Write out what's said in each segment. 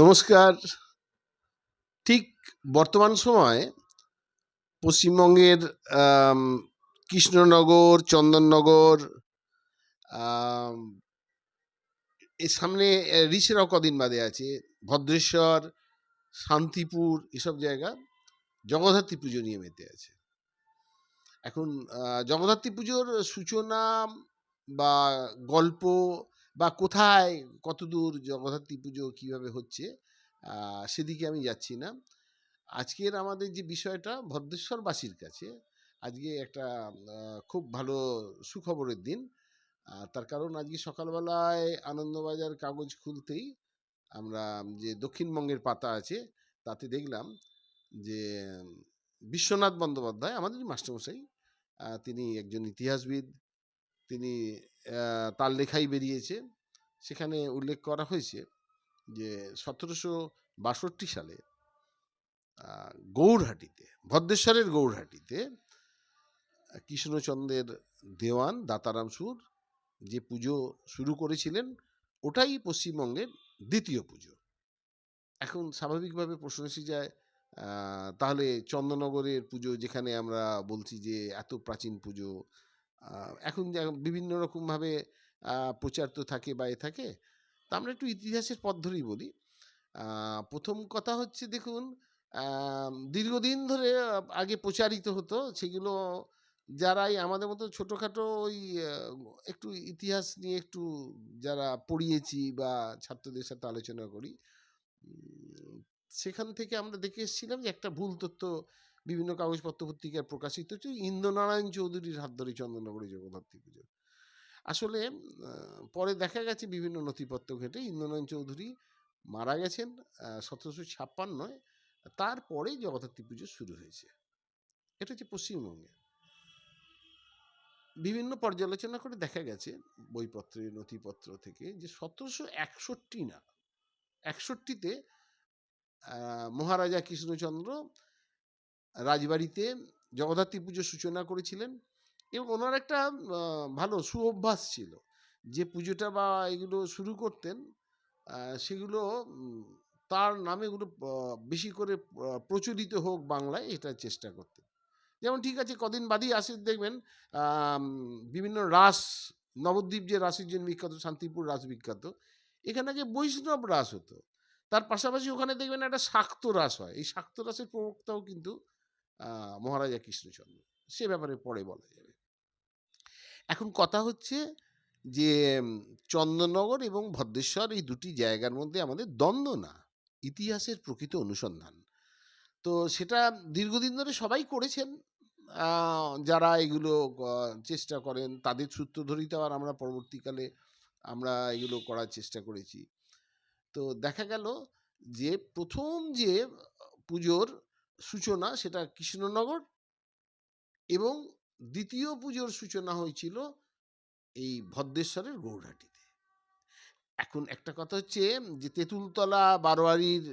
নমস্কার। ঠিক বর্তমান সময়ে পশ্চিমবঙ্গের কৃষ্ণনগর, চন্দননগর এর সামনে রিসেরাও কদিন বাদে আছে। ভদ্রেশ্বর, শান্তিপুর, এসব জায়গা জগদ্ধাত্রী পুজো নিয়ে মেতে আছে। এখন জগদ্ধাত্রী পুজোর সূচনা বা গল্প বা কোথায় কতদূর জগদ্ধাত্রী পুজো কীভাবে হচ্ছে সেদিকে আমি যাচ্ছি না। আজকের আমাদের যে বিষয়টা ভদ্রেশ্বরবাসীর কাছে, আজকে একটা খুব ভালো সুখবরের দিন। তার কারণ আজকে সকালবেলায় আনন্দবাজার কাগজ খুলতেই আমরা যে দক্ষিণবঙ্গের পাতা আছে, তাতে দেখলাম যে বিশ্বনাথ বন্দ্যোপাধ্যায় আমাদের মাস্টারমশাই তিনি একজন ইতিহাসবিদ, তিনি তার লেখাই বেরিয়েছে। সেখানে উল্লেখ করা হয়েছে যে, সতেরোশো বাষট্টি সালে গৌরহাটিতে, ভদ্রেশ্বরের গৌরহাটিতে কৃষ্ণচন্দ্রের দেওয়ান দাতারাম সুর যে পুজো শুরু করেছিলেন, ওটাই পশ্চিমবঙ্গের দ্বিতীয় পুজো। এখন স্বাভাবিকভাবে প্রশ্ন এসে যায় তাহলে চন্দ্রনগরের পুজো যেখানে আমরা বলছি যে, এত প্রাচীন পুজো এখন বিভিন্ন রকমভাবে প্রচার তো থাকে বা এ থাকে, তা আমরা একটু ইতিহাসের পথ ধরেই বলি। প্রথম কথা হচ্ছে দেখুন দীর্ঘদিন ধরে আগে প্রচারিত হতো, সেগুলো যারাই আমাদের মতো ছোটোখাটো ওই একটু ইতিহাস নিয়ে একটু যারা পড়িয়েছি বা ছাত্রদের সাথে আলোচনা করি সেখান থেকে আমরা দেখে এসেছিলাম যে একটা ভুল তথ্য বিভিন্ন কাগজপত্র পত্রিকায় প্রকাশিত হচ্ছে। ইন্দ্রনারায়ণ চৌধুরীর হাত ধরে চন্দননগরে জগদ্ধাত্রী পুজো। আসলে পরে দেখা গেছে বিভিন্ন নথিপত্র ঘেটে ইন্দ্রনারায়ণ চৌধুরী মারা গেছেন সতেরোশো ছাপ্পান্নয় তারপরে জগদ্ধাত্রী পুজো শুরু হয়েছে। এটা হচ্ছে পশ্চিমবঙ্গে। বিভিন্ন পর্যালোচনা করে দেখা গেছে বইপত্রে নথিপত্র থেকে যে সতেরোশো একষট্টি না, একষট্টিতে মহারাজা কৃষ্ণচন্দ্র রাজবাড়িতে জগদ্ধাত্রী পুজোর সূচনা করেছিলেন এবং ওনার একটা ভালো সুঅভ্যাস ছিল যে পুজোটা বা এগুলো শুরু করতেন সেগুলো তার নামে এগুলো বেশি করে প্রচলিত হোক বাংলায় এটা চেষ্টা করতেন। যেমন ঠিক আছে, কদিন বাদই আসে, দেখবেন বিভিন্ন রাস, নবদ্বীপ যে রাসের জন্য বিখ্যাত, শান্তিপুর রাস বিখ্যাত, এখানে যে বৈষ্ণব রাস হতো। তার পাশাপাশি ওখানে দেখবেন একটা শাক্ত রাস হয়। এই শাক্ত রাসের প্রবক্তাও কিন্তু মহারাজা কৃষ্ণচন্দ্র। সে ব্যাপারে পরে বলা যাবে। এখন কথা হচ্ছে যে চন্দননগর এবং ভদ্রেশ্বর এই দুটি জায়গার মধ্যে আমাদের দ্বন্দ্ব না, ইতিহাসের প্রকৃত অনুসন্ধান। তো সেটা দীর্ঘদিন ধরে সবাই করেছেন। যারা এগুলো চেষ্টা করেন, তাদের সূত্র ধরেই তো আবার আমরা পরবর্তীকালে আমরা এগুলো করার চেষ্টা করেছি। তো দেখা গেল যে, প্রথম যে, পুজোর সূচনা সেটা কৃষ্ণনগর এবং দ্বিতীয় পুজোর সূচনা হয়েছিল এই ভদ্রেশ্বরের গৌরহাটিতে। এখন একটা কথা হচ্ছে যে তেঁতুলতলা বারোয়ারির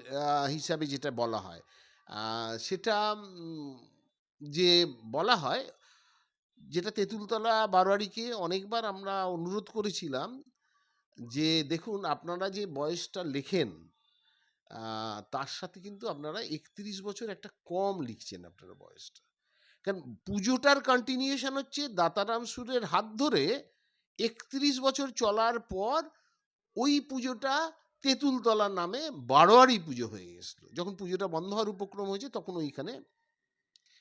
হিসাবে যেটা বলা হয় সেটা যে বলা হয়, যেটা তেঁতুলতলা বারোয়ারিকে অনেকবার আমরা অনুরোধ করেছিলাম যে দেখুন আপনারা যে বয়সটা লেখেন তার সাথে কিন্তু আপনারা একত্রিশ বছর একটা কম লিখছেন আপনারা বয়সটা। কারণ পুজোটার কন্টিনিউশন হচ্ছে দাতারাম সুরের হাত ধরে একত্রিশ বছর চলার পর ওই পুজোটা তেঁতুলতলা নামে বারোয়ারি পুজো হয়ে গেছিল। যখন পুজোটা বন্ধ হওয়ার উপক্রম হয়েছে তখন ওইখানে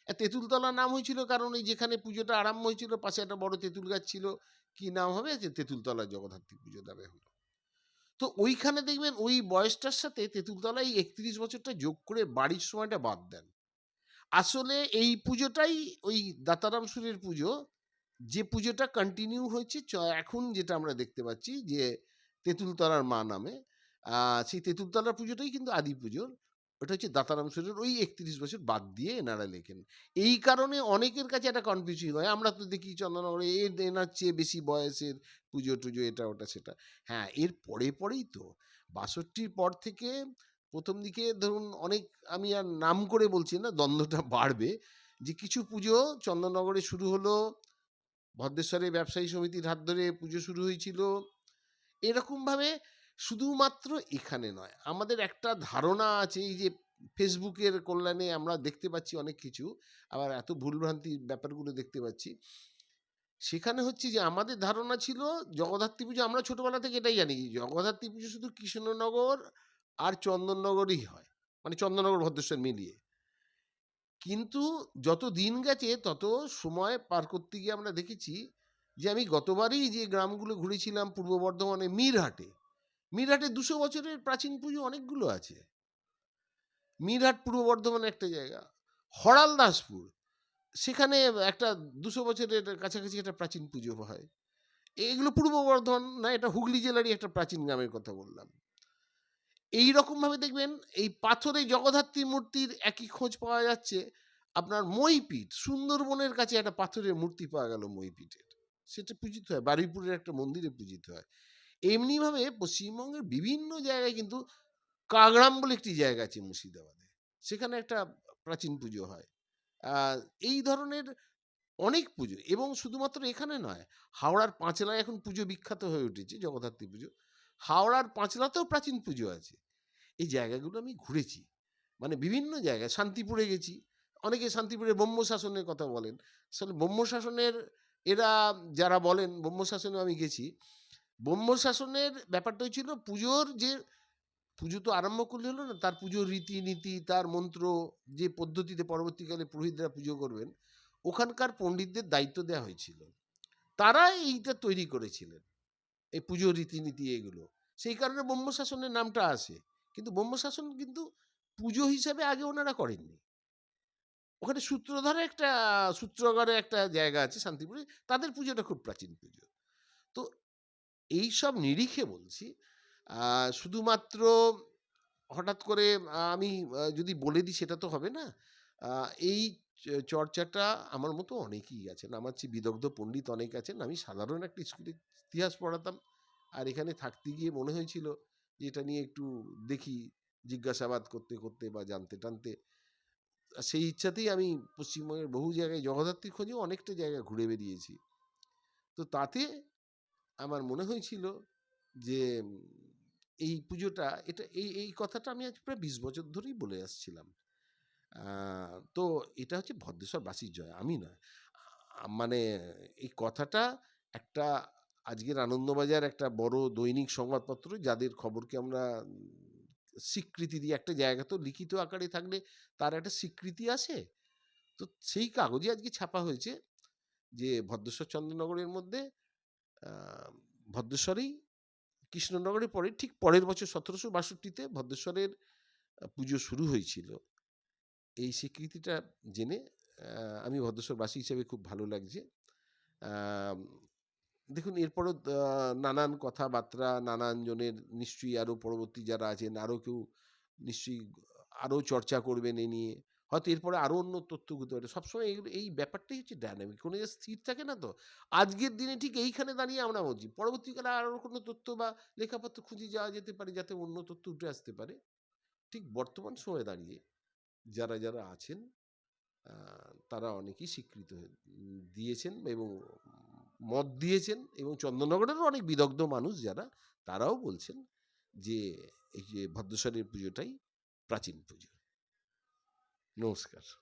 তেঁতুলতলা নাম হয়েছিল কারণ ওই যেখানে পুজোটা আরম্ভ হয়েছিল পাশে একটা বড় তেঁতুল গাছ ছিল। কি নাম হবে? যে তেঁতুলতলা জগদ্ধাত্রী পুজো নামে হলো। তো ওইখানে দেখবেন ওই বয়সটার সাথে তেঁতুলতলা এই একত্রিশ বছরটা যোগ করে বাড়ির সময়টা বাদ দেন। আসলে এই পুজোটাই ওই দাতারাম সুরের পুজো। যে পুজোটা কন্টিনিউ হয়েছে এখন যেটা আমরা দেখতে পাচ্ছি যে তেঁতুলতলার মা নামে সেই তেঁতুলতলার পুজোটাই কিন্তু আদি পুজোর। ওটা হচ্ছে দাতারাম সুরের ওই একত্রিশ বছর বাদ দিয়ে এনারা লেখেন। এই কারণে অনেকের কাছে একটা কনফিউশন হয়। আমরা তো দেখি চন্দননগরে এ এনার চেয়ে বেশি বয়সের পুজো টুজো, এটা, ওটা, সেটা। হ্যাঁ এর পরে পরেই তো বাষট্টির পর থেকে প্রথম দিকে ধরুন অনেক আমি আর নাম করে বলছি না, দ্বন্দ্বটা বাড়বে যে কিছু পুজো চন্দননগরে শুরু হলো, ভদ্রেশ্বরে ব্যবসায়ী সমিতির হাত ধরে পুজো শুরু হয়েছিল। এরকমভাবে শুধুমাত্র এখানে নয়। আমাদের একটা ধারণা আছে, এই যে ফেসবুকের কল্যাণে আমরা দেখতে পাচ্ছি অনেক কিছু। আবার এত ভুলভ্রান্তির ব্যাপারগুলো দেখতে পাচ্ছি। সেখানে হচ্ছে যে আমাদের ধারণা ছিল, জগদ্ধাত্রী পুজো আমরা ছোটবেলা থেকে এটাই জানি। জগদ্ধাত্রী পুজো শুধু কৃষ্ণনগর আর চন্দননগরই হয়। মানে চন্দননগর ভদ্রেশ্বর মিলিয়ে। কিন্তু যত দিন গেছে, তত সময় পার করতে গিয়ে আমরা দেখেছি যে আমি গতবারই যে গ্রামগুলো ঘুরেছিলাম, পূর্ব বর্ধমানে মিরহাটে। মিরহাটে দুশো বছরের প্রাচীন পুজো অনেকগুলো আছে। মিরহাট পূর্ব বর্ধমানের একটা জায়গা। হরালদাসপুর সেখানে একটা দুশো বছরের কাছাকাছি একটা প্রাচীন পুজো হয়। এগুলো পূর্ব বর্ধমান না, এটা হুগলি জেলারই একটা প্রাচীন গ্রামের কথা বললাম। এইরকমভাবে দেখবেন, এই পাথরে জগদ্ধাত্রী মূর্তির একই খোঁজ পাওয়া যাচ্ছে আপনার মইপিঠ, সুন্দরবনের কাছে একটা পাথরের মূর্তি পাওয়া গেল মইপিঠের। সেটা পূজিত হয়। বারুইপুরের একটা মন্দিরে পূজিত হয়। এমনিভাবে পশ্চিমবঙ্গের বিভিন্ন জায়গায় কিন্তু কাগড়াম বলে একটি জায়গা আছে মুর্শিদাবাদে। সেখানে একটা প্রাচীন পুজো হয়। এই ধরনের অনেক পুজো এবং শুধুমাত্র এখানে নয়, হাওড়ার পাঁচলায় এখন পুজো বিখ্যাত হয়ে উঠেছে জগদ্ধাত্রী পুজো। হাওড়ার পাঁচলাতেও প্রাচীন পুজো আছে। এই জায়গাগুলো আমি ঘুরেছি। মানে বিভিন্ন জায়গায় শান্তিপুরে গেছি। অনেকে শান্তিপুরে ব্রহ্ম শাসনের কথা বলেন। আসলে ব্রহ্ম শাসনের এরা যারা বলেন ব্রহ্ম শাসনেও আমি গেছি। ব্রহ্ম শাসনের ব্যাপারটা হচ্ছিল পুজোর যে পুজো তো আরম্ভ করলে হলো না, তার পুজোর রীতিনীতি, তার মন্ত্র যে পদ্ধতিতে পরবর্তীকালে পুরোহিতরা পুজো করবেন, ওখানকার পণ্ডিতদের দায়িত্ব দেওয়া হয়েছিল। তারা এইটা তৈরি করেছিলেন। এই পুজোর রীতিনীতি এগুলো। সেই কারণে ব্রহ্ম শাসনের নামটা আসে। কিন্তু ব্রহ্ম শাসন কিন্তু পুজো হিসাবে আগে ওনারা করেননি। ওখানে সূত্রধারে একটা সূত্রগড়ে একটা জায়গা আছে শান্তিপুরে। তাদের পুজোটা খুব প্রাচীন পুজো। তো এইসব নিরিখে বলছি শুধুমাত্র হঠাৎ করে আমি যদি বলে দিই সেটা তো হবে না। এই চর্চাটা আমার মতো অনেকেই আছেন। আমার চেয়ে বিদগ্ধ পণ্ডিত অনেক আছেন। আমি সাধারণ একটা স্কুলে ইতিহাস পড়াতাম। আর এখানে থাকতে গিয়ে মনে হয়েছিল যে এটা নিয়ে একটু দেখি জিজ্ঞাসাবাদ করতে, করতে বা জানতে টানতে। সেই ইচ্ছাতেই আমি পশ্চিমবঙ্গের বহু জায়গায় জগদ্ধাত্রী খোঁজেও অনেকটা জায়গা ঘুরে বেরিয়েছি। তো তাতে আমার মনে হয়েছিল যে এই পুজোটা এটা এই এই কথাটা আমি আজ প্রায় ২০ বছর ধরেই বলে আসছিলাম। তো এটা হচ্ছে ভদ্রেশ্বর ভদ্রেশ্বরবাসীর জয়, আমি নয়। মানে এই কথাটা একটা আজকের আনন্দবাজার একটা বড় দৈনিক সংবাদপত্র যাদের খবরকে আমরা স্বীকৃতি দিই একটা জায়গা তো লিখিত আকারে থাকলে তার একটা স্বীকৃতি আছে তো সেই কাগজে আজকে ছাপা হয়েছে যে ভদ্রেশ্বর চন্দ্রনগরের মধ্যে ভদ্রেশ্বরেই কৃষ্ণনগরের পরে, ঠিক পরের বছর সতেরোশো বাষট্টিতে ভদ্রেশ্বরের পুজো শুরু হয়েছিল। এই স্বীকৃতিটা জেনে আমি ভদ্রেশ্বরবাসী হিসেবে খুব ভালো লাগছে। দেখুন, এরপরও নানান কথাবার্তা, নানান জনের নিশ্চয়ই আরও পরবর্তী যারা আছেন, আরও কেউ নিশ্চয়ই আরও চর্চা করবেন এ নিয়ে। হয়তো এরপরে আরও অন্য তথ্য হতে পারে। সবসময় এগুলো এই ব্যাপারটাই হচ্ছে ডায়নামিক। কোনো জায়গায় স্থির থাকে না তো। আজকের দিনে ঠিক এইখানে দাঁড়িয়ে আমরা বলছি। পরবর্তীকালে আরও কোনো তথ্য বা লেখাপত্র খুঁজে যাওয়া যেতে পারে যাতে অন্য তথ্য উঠে আসতে পারে। ঠিক বর্তমান সময়ে দাঁড়িয়ে যারা, যারা আছেন তারা অনেকেই স্বীকৃত দিয়েছেন এবং মত দিয়েছেন এবং চন্দননগরেরও অনেক বিদগ্ধ মানুষ যারা তারাও বলছেন যে এই যে ভদ্রেশ্বরের পুজোটাই প্রাচীন পুজো। Não se.